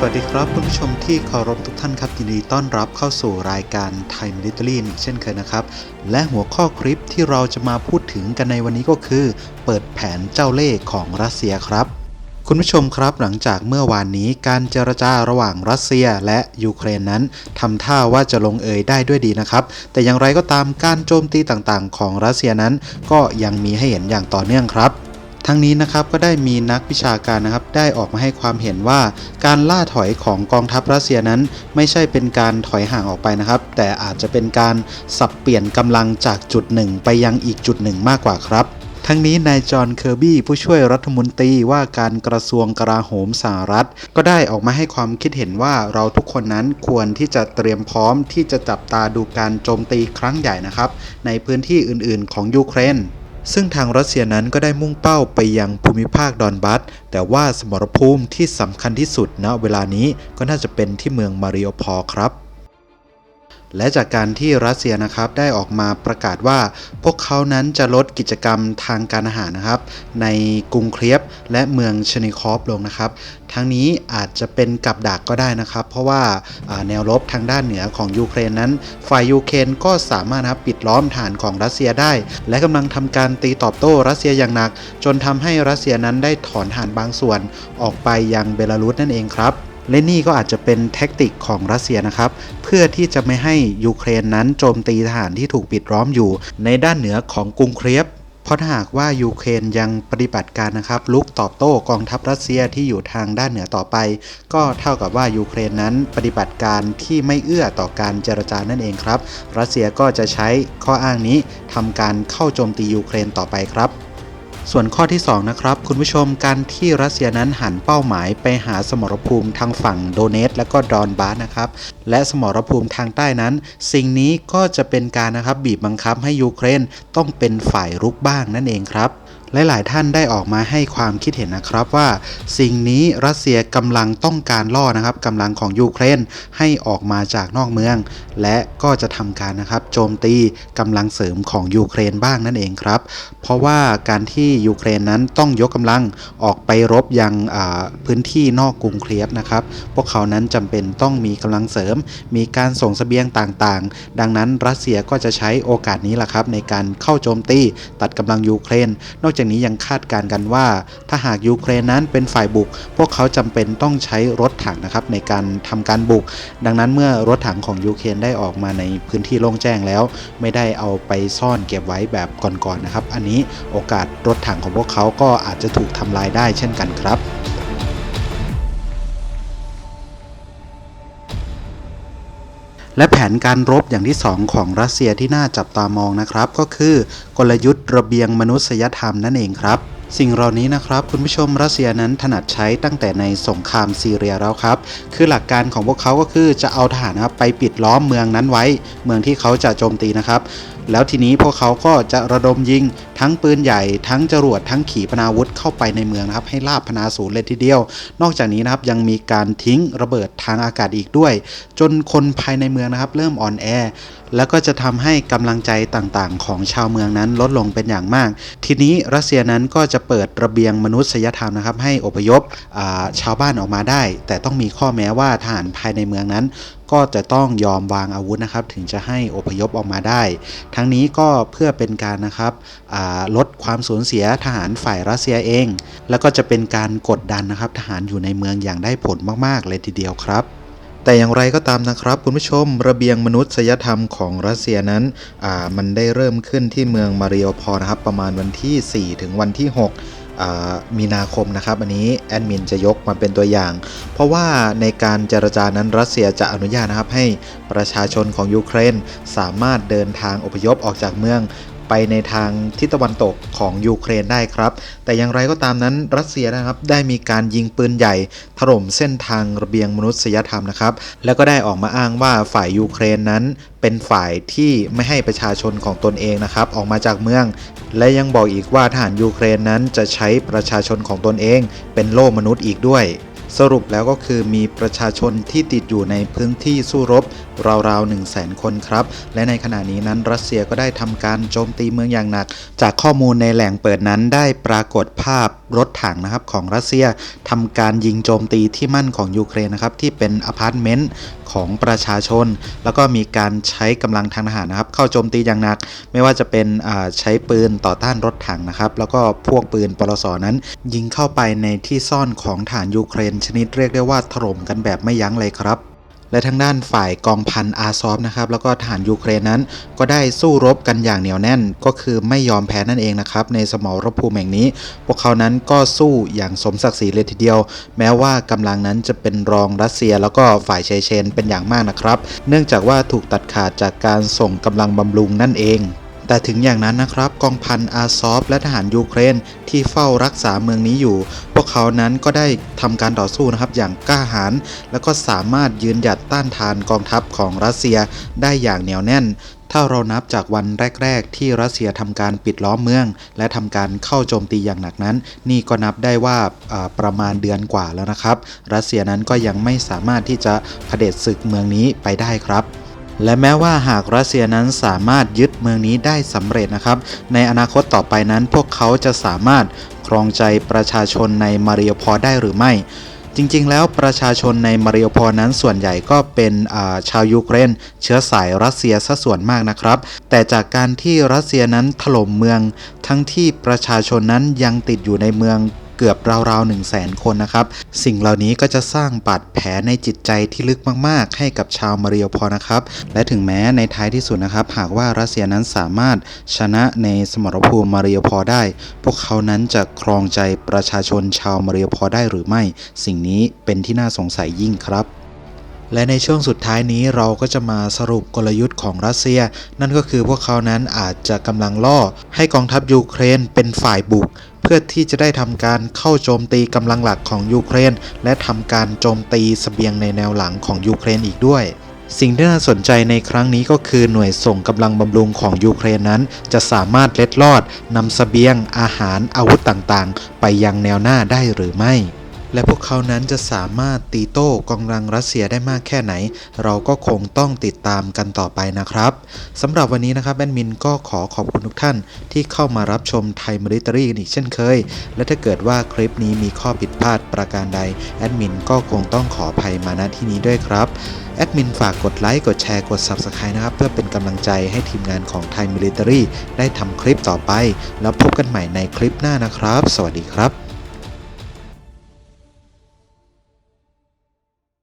สวัสดีครับคุณผู้ชมที่เคารพทุกท่านครับยินดีต้อนรับเข้าสู่รายการไทยมิลิเตอรี่อีกเช่นเคยนะครับ และหัวข้อคลิปที่เราจะมาพูดถึงกันในวันนี้ก็คือ เปิดแผนเจ้าเล่ห์ของรัสเซียครับ คุณผู้ชมครับหลังจากเมื่อวานนี้การเจรจาระหว่างรัสเซียและยูเครนนั้นทำท่าว่าจะลงเอยได้ด้วยดีนะครับ แต่อย่างไรก็ตามการโจมตีต่างๆ ของรัสเซียนั้น ก็ยังมีให้เห็นอย่างต่อเนื่องครับ ทั้งนี้นะครับก็ได้มีนักวิชาการนะครับได้ออกมาให้ความเห็นว่า การล่าถอยของกองทัพรัสเซียนั้น ไม่ใช่เป็นการถอยห่างออกไปนะครับ แต่อาจจะเป็นการสับเปลี่ยนกำลังจากจุดหนึ่งไปยังอีกจุดหนึ่งมากกว่าครับทั้งนี้นายจอห์นเคอร์บี้ผู้ช่วยรัฐมนตรีว่าการกระทรวงกลาโหมสหรัฐ ก็ได้ออกมาให้ความคิดเห็นว่าเราทุกคนนั้นควรที่จะเตรียมพร้อมที่จะจับตาดูการโจมตีครั้งใหญ่นะครับ ในพื้นที่อื่นๆของยูเครน ซึ่งทางรัสเซียนั้นก็ได้มุ่งเป้าไปยังภูมิภาคดอนบัส แต่ว่าสมรภูมิที่สำคัญที่สุดณเวลานี้ก็น่าจะเป็นที่เมืองมาริโอพอครับ และจากการที่รัสเซียนะครับได้ออกมาประกาศว่า พวกเขานั้นจะลดกิจกรรมทางการอาหารนะครับ ในกรุงเคลียบและเมืองชนิคอฟลงนะครับ ทั้งนี้อาจจะเป็นกับดักก็ได้นะครับ เพราะว่าอ่าแนวรบทางด้านเหนือของยูเครนนั้น ฝ่ายยูเครนก็สามารถนะครับปิดล้อมฐานของรัสเซียได้ และกำลังทำการตีตอบโต้รัสเซียอย่างหนัก จนทำให้รัสเซียนั้นได้ถอนฐานบางส่วนออกไปยังเบลารุสนั่นเองครับ และนี่ก็อาจจะเป็นแท็กติกของรัสเซียนะครับเพื่อที่จะไม่ให้ยูเครนนั้นโจมตีทหารที่ถูกปิดล้อมอยู่ ในด้านเหนือของกรุงเคลียบเพราะหากว่ายูเครนยังปฏิบัติการนะครับลุกตอบโต้กองทัพรัสเซียที่อยู่ทางด้านเหนือต่อไป ก็เท่ากับว่ายูเครนนั้นปฏิบัติการที่ไม่เอื้อต่อการเจรจานั่นเองครับ รัสเซียก็จะใช้ข้ออ้างนี้ทำการเข้าโจมตียูเครนต่อไปครับ ส่วนข้อที่ 2 นะครับ คุณผู้ชมการที่รัสเซียนั้นหันเป้าหมายไปหาสมรภูมิทางฝั่งโดเนตและก็ดอนบาสนะครับและสมรภูมิทางใต้นั้น สิ่งนี้ก็จะเป็นการนะครับบีบบังคับให้ยูเครนต้องเป็นฝ่ายรุกบ้างนั่นเองครับ หลาย ๆ ท่านได้ออกมาให้ความคิดเห็นนะครับว่าสิ่งนี้รัสเซียกำลังต้องการล่อนะครับกำลังของยูเครนให้ออกมาจากนอกเมือง และก็จะทำการนะครับโจมตีกำลังเสริมของยูเครนบ้างนั่นเองครับ เพราะว่าการที่ยูเครนนั้นต้องยกกำลังออกไปรบยังพื้นที่นอกกรุงเคลียบนะครับพวกเขานั้นจำเป็นต้องมีกำลังเสริม มีการส่งเสบียงต่าง ๆ ดังนั้นรัสเซียก็จะใช้โอกาสนี้แหละครับในการเข้าโจมตีตัดกำลังยูเครนนอกจากนี้ยังคาดการณ์กันว่า ถ้าหากยูเครนนั้นเป็นฝ่ายบุก พวกเขาจำเป็นต้องใช้รถถังนะครับในการทำการบุก ดังนั้นเมื่อรถถังของยูเครนได้ออกมาในพื้นที่โล่งแจ้งแล้ว ไม่ได้เอาไปซ่อนเก็บไว้แบบก่อนๆนะครับ อันนี้โอกาสรถถังของพวกเขาก็อาจจะถูกทำลายได้เช่นกันครับ และแผนการรบอย่างที่ 2 ของรัสเซียที่น่าจับตามองนะครับ ก็คือกลยุทธ์ระเบียงมนุษยธรรมนั่นเองครับ สิ่งเหล่านี้นะครับ คุณผู้ชมรัสเซียนั้นถนัดใช้ตั้งแต่ในสงครามซีเรียแล้วครับ คือหลักการของพวกเขาก็คือจะเอาทหารนะครับไปปิดล้อมเมืองนั้นไว้ เมืองที่เขาจะโจมตีนะครับ แล้วทีนี้พวกเขาก็จะระดมยิง ทั้งปืนใหญ่ ทั้งจรวดทั้งขีปนาวุธเข้าไปในเมืองนะครับ ให้ลาบพนาศูนย์เลยทีเดียว นอกจากนี้นะครับยังมีการทิ้งระเบิดทางอากาศอีกด้วย จนคนภายในเมืองนะครับ เริ่มอ่อนแอ แล้วก็จะทำให้กำลังใจต่างๆ ของชาวเมืองนั้นลดลงเป็นอย่างมาก ทีนี้รัสเซียนั้นก็จะเปิดระเบียงมนุษยธรรมนะครับ ให้อพยพชาวบ้านออกมาได้ แต่ต้องมีข้อแม้ว่าทหารภายในเมืองนั้น ก็จะต้องยอมวางอาวุธนะครับ ถึงจะให้อพยพออกมาได้ ทั้งนี้ก็เพื่อเป็นการนะครับลดความสูญเสียทหารฝ่ายรัสเซียเอง แล้วก็จะเป็นการกดดันนะครับ ทหารอยู่ในเมืองอย่างได้ผลมากๆ เลยทีเดียวครับแต่อย่างไรก็ตามนะครับคุณผู้ชมระเบียงมนุษยธรรมของรัสเซียนั้นมันได้เริ่มขึ้นที่เมืองมาริโอพอนะครับ ประมาณวันที่ 4 ถึงวันที่ 6 มีนาคมนะครับ อันนี้แอดมินจะยกมาเป็นตัวอย่าง เพราะว่าในการเจรจานั้นรัสเซียจะอนุญาตนะครับให้ประชาชนของยูเครนสามารถเดินทางอพยพออกจากเมือง ไปในทางทิศตะวันตกของยูเครนได้ครับ แต่อย่างไรก็ตามนั้นรัสเซียนะครับได้มีการยิงปืนใหญ่ ถล่มเส้นทางระเบียงมนุษยธรรมนะครับ แล้วก็ได้ออกมาอ้างว่าฝ่ายยูเครนนั้นเป็นฝ่ายที่ไม่ให้ประชาชนของตนเองนะครับ ออกมาจากเมือง และยังบอกอีกว่าทหารยูเครนนั้นจะใช้ประชาชนของตนเอง เป็นโล่มนุษย์อีกด้วย สรุปแล้วก็คือมีประชาชนที่ติดอยู่ในพื้นที่สู้รบ ราวๆ 1 0 0 0 0แสนคนครับ และในขณะนี้นั้นรัสเซียก็ได้ทำการโจมตีเมืองอย่างหนัก จากข้อมูลในแหล่งเปิดนั้นได้ปรากฏภาพรถถังนะครับของรัสเซียทำการยิงโจมตีที่มั่นของยูเครนนะครับที่เป็นอพาร์ตเมนต์ของประชาชน แล้วก็มีการใช้กำลังทางทหารนะครับ เข้าโจมตีอย่างหนัก ไม่ว่าจะเป็นอ่าใช้ปืนต่อต้านรถถังนะครับ แล้วก็พวกปืนปลสนั้นยิงเข้าไปในที่ซ่อนของฐานยูเครนชนิดเรียกได้ว่าถล่มกันแบบไม่ยั้งเลยครับ และทางด้านฝ่ายกองพันอาซอฟนะครับแล้วก็ทหารยูเครนนั้น ก็ได้สู้รบกันอย่างเหนียวแน่น ก็คือไม่ยอมแพ้นั่นเองนะครับในสมรภูมิแห่งนี้ พวกเขานั้นก็สู้อย่างสมศักดิ์ศรีเลยทีเดียว แม้ว่ากำลังนั้นจะเป็นรองรัสเซีย แล้วก็ฝ่ายเชเชนเป็นอย่างมากนะครับ เนื่องจากว่าถูกตัดขาดจากการส่งกำลังบำรุงนั่นเอง แต่ถึงอย่างนั้นนะครับกองพันอาซอฟ และทหารยูเครนที่เฝ้ารักษาเมืองนี้อยู่ พวกเขานั้นก็ได้ทำการต่อสู้นะครับอย่างกล้าหาญแล้วก็สามารถยืนหยัดต้านทานกองทัพของรัสเซียได้อย่างเหนียวแน่นถ้าเรานับจากวันแรก ๆ ที่รัสเซียทำการปิดล้อมเมือง และทำการเข้าโจมตีอย่างหนักนั้น นี่ก็นับได้ว่าอ่าประมาณเดือนกว่าแล้วนะครับ รัสเซียนั้นก็ยังไม่สามารถที่จะเผด็จศึกเมืองนี้ไปได้ครับ และแม้ว่าหากรัสเซียนั้นสามารถยึดเมืองนี้ได้สำเร็จนะครับ ในอนาคตต่อไปนั้นพวกเขาจะสามารถครองใจประชาชนในมาริโอพอได้หรือไม่ จริงๆ แล้วประชาชนในมาริโอพอนั้นส่วนใหญ่ก็เป็นาชาวยูเครน เชื้อสายรัสเซียซะส่วนมากนะครับ แต่จากการที่รัสเซียนั้นถล่มเมือง ทั้งที่ประชาชนนั้นยังติดอยู่ในเมือง เกือบราวๆ1 0 0 0 0แสนคนนะครับ สิ่งเหล่านี้ก็จะสร้างบาดแผลในจิตใจที่ลึกมากๆ ให้กับชาวมาริโอพอนะครับ และถึงแม้ในท้ายที่สุดนะครับ หากว่ารัสเซียนั้นสามารถชนะในสมรภูมิมาริโอพอได้ พวกเขานั้นจะครองใจประชาชนชาวมาริโอพอได้หรือไม่ สิ่งนี้เป็นที่น่าสงสัยยิ่งครับและในช่วงสุดท้ายนี้เราก็จะมาสรุปกลยุทธ์ของรัสเซีย นั่นก็คือพวกเขานั้นอาจจะกำลังล่อให้กองทัพยูเครนเป็นฝ่ายบุก พื่อที่จะได้ทำการเข้าโจมตีกำลังหลักของยูเครน และทำการโจมตีสเสบียงในแนวหลังของยูเครนอีกด้วย สิ่งที่น่าสนใจในครั้งนี้ก็คือหน่วยส่งกำลังบำรุงของยูเครนนั้น จะสามารถเล็ดลอดนำสเสบียงอาหารอาวุธต่างๆ ไปยังแนวหน้าได้หรือไม่ และพวกเขานั้นจะสามารถตีโต้กองกำลังรัสเซียได้มากแค่ไหน เราก็คงต้องติดตามกันต่อไปนะครับสำหรับวันนี้นะครับแอดมินก็ขอขอบคุณทุกท่าน ที่เข้ามารับชมไทยมิลิเตอรีกันอีกเช่นเคย และถ้าเกิดว่าคลิปนี้มีข้อผิดพลาดประการใดแอดมินก็คงต้องขออภัยมาณที่นี้ด้วยครับแอดมินฝากกดไลค์ กดแชร์ กด Subscribe นะครับ เพื่อเป็นกำลังใจให้ทีมงานของไทยมิลิตรีได้ทำคลิปต่อไป แล้วพบกันใหม่ในคลิปหน้านะครับ สวัสดีครับ